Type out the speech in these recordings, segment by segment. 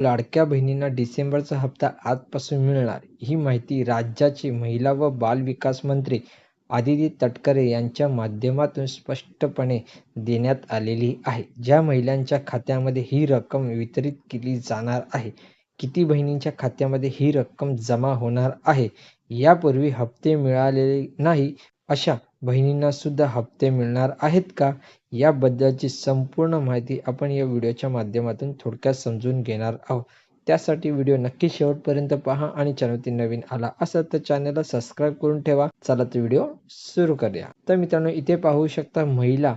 लाडक्या बहिणींना डिसेंबरचा हप्ता आजपासून मिळणार. ही माहिती राज्याचे महिला व बालविकास मंत्री आदिती तटकरे यांच्या माध्यमातून स्पष्टपणे देण्यात आलेली आहे. ज्या महिलांच्या खात्यामध्ये ही रक्कम वितरित केली जाणार आहे किती बहिणींच्या खात्यामध्ये ही रक्कम जमा होणार आहे यापूर्वी हप्ते मिळालेले नाही अशा बहिणींना सुद्धा हप्ते मिळणार आहेत का? याबद्दलची संपूर्ण माहिती आपण या व्हिडिओच्या माध्यमातून थोडक्यात समजून घेणार आहोत. त्यासाठी व्हिडिओ नक्की शेवटपर्यंत पहा आणि चॅनलती नवीन आला असेल तर चॅनलला सबस्क्राईब करून ठेवा. चला तर व्हिडिओ सुरू करूया. तर मित्रांनो इथे पाहू शकता महिला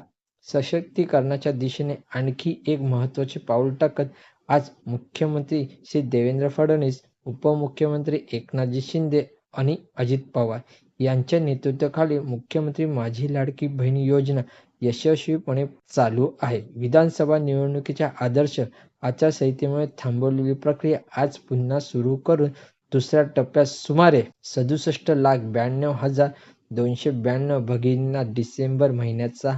सशक्तीकरणाच्या दिशेने आणखी एक महत्त्वाचे पाऊल टाकत आज मुख्यमंत्री श्री देवेंद्र फडणवीस उपमुख्यमंत्री एकनाथजी शिंदे आणि अजित पवार यांच्या नेतृत्वाखाली मुख्यमंत्री माझी लाडकी बहीण योजना यशस्वीपणे चालू आहे. विधानसभा निवडणुकीच्या आदर्श आचारसंहितेमुळे थांबवलेली प्रक्रिया आज पुन्हा सुरू करून दुसऱ्या टप्प्यात सुमारे सदुसष्ट लाख ब्याण्णव हजार दोनशे ब्याण्णव भगिनींना डिसेंबर महिन्याचा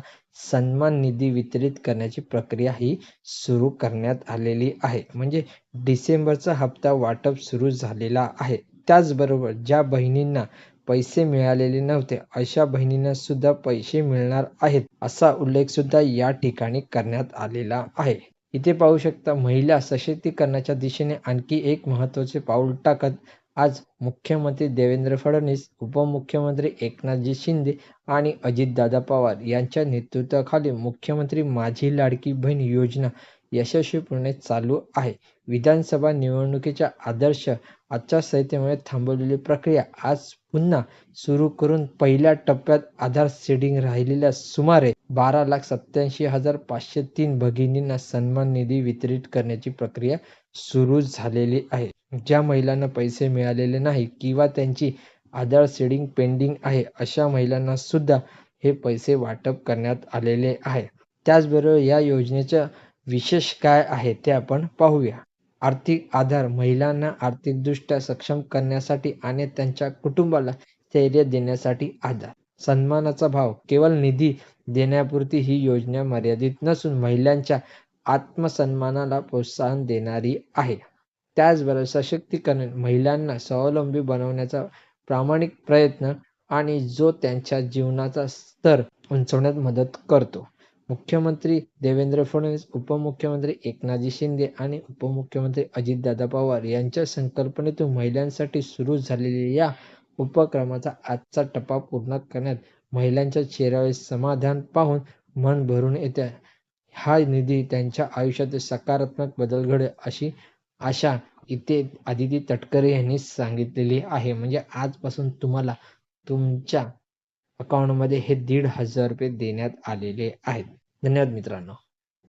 सन्मान निधी वितरित करण्याची प्रक्रिया ही सुरू करण्यात आलेली आहे. म्हणजे डिसेंबरचा हप्ता वाटप सुरू झालेला आहे. त्याचबरोबर ज्या बहिणींना पैसे मिळालेले नव्हते. अशा बहिणींना सुद्धा पैसे मिळणार आहेत असा उल्लेख सुद्धा या ठिकाणी करण्यात आलेला आहे. इथे पाहू शकता महिला सशक्तीकरणाच्या दिशेने आणखी एक महत्त्वाचे पाऊल टाकत आज मुख्यमंत्री देवेंद्र फडणवीस उपमुख्यमंत्री एकनाथजी शिंदे आणि अजितदादा पवार यांच्या नेतृत्वाखाली मुख्यमंत्री माझी लाडकी बहीण योजना यशस्वीपणे चालू आहे. विधानसभा निवडणुकीच्या आदर्श आचारसंहितेमुळे थांबवलेली प्रक्रिया आज पुन्हा सुरू करून पहिल्या टप्प्यात आधार सीडिंग राहिलेल्या सुमारे बारा लाख सत्याऐंशी हजार पाचशे तीन भगिनींना सन्मान निधी वितरित करण्याची प्रक्रिया सुरू झालेली आहे. ज्या महिलांना पैसे मिळालेले नाही किंवा त्यांची आधार सीडिंग पेंडिंग आहे अशा महिलांना सुद्धा हे पैसे वाटप करण्यात आलेले आहे. त्याचबरोबर या योजनेचं विशेष काय आहे ते आपण पाहूया. आर्थिक आधार महिलांना आर्थिकदृष्ट्या सक्षम करण्यासाठी आणि त्यांच्या कुटुंबाला स्थैर्य देण्यासाठी आधार. सन्मानाचा भाव केवळ निधी देण्यापुरती ही योजना मर्यादित नसून महिलांच्या आत्मसन्मानाला प्रोत्साहन देणारी आहे. त्याचबरोबर सशक्तीकरण महिलांना स्वावलंबी बनवण्याचा प्रामाणिक प्रयत्न आणि जो त्यांच्या जीवनाचा स्तर उंचवण्यात मदत करतो. मुख्यमंत्री देवेंद्र फडणवीस उपमुख्यमंत्री एकनाथजी शिंदे आणि उपमुख्यमंत्री अजितदादा पवार यांच्या संकल्पनेतून महिलांसाठी सुरू झालेल्या या उपक्रमाचा आजचा टप्पा पूर्ण करण्यात महिलांच्या चेहऱ्यावर समाधान पाहून मन भरून येते. हा निधी त्यांच्या आयुष्यात सकारात्मक बदल घडेल अशी आशा इथे आदिती तटकरे यांनी सांगितलेली आहे. म्हणजे आजपासून तुम्हाला तुमच्या अकाउंटमध्ये हे दीड हजार रुपये देण्यात आलेले आहेत. धन्यवाद मित्रांनो.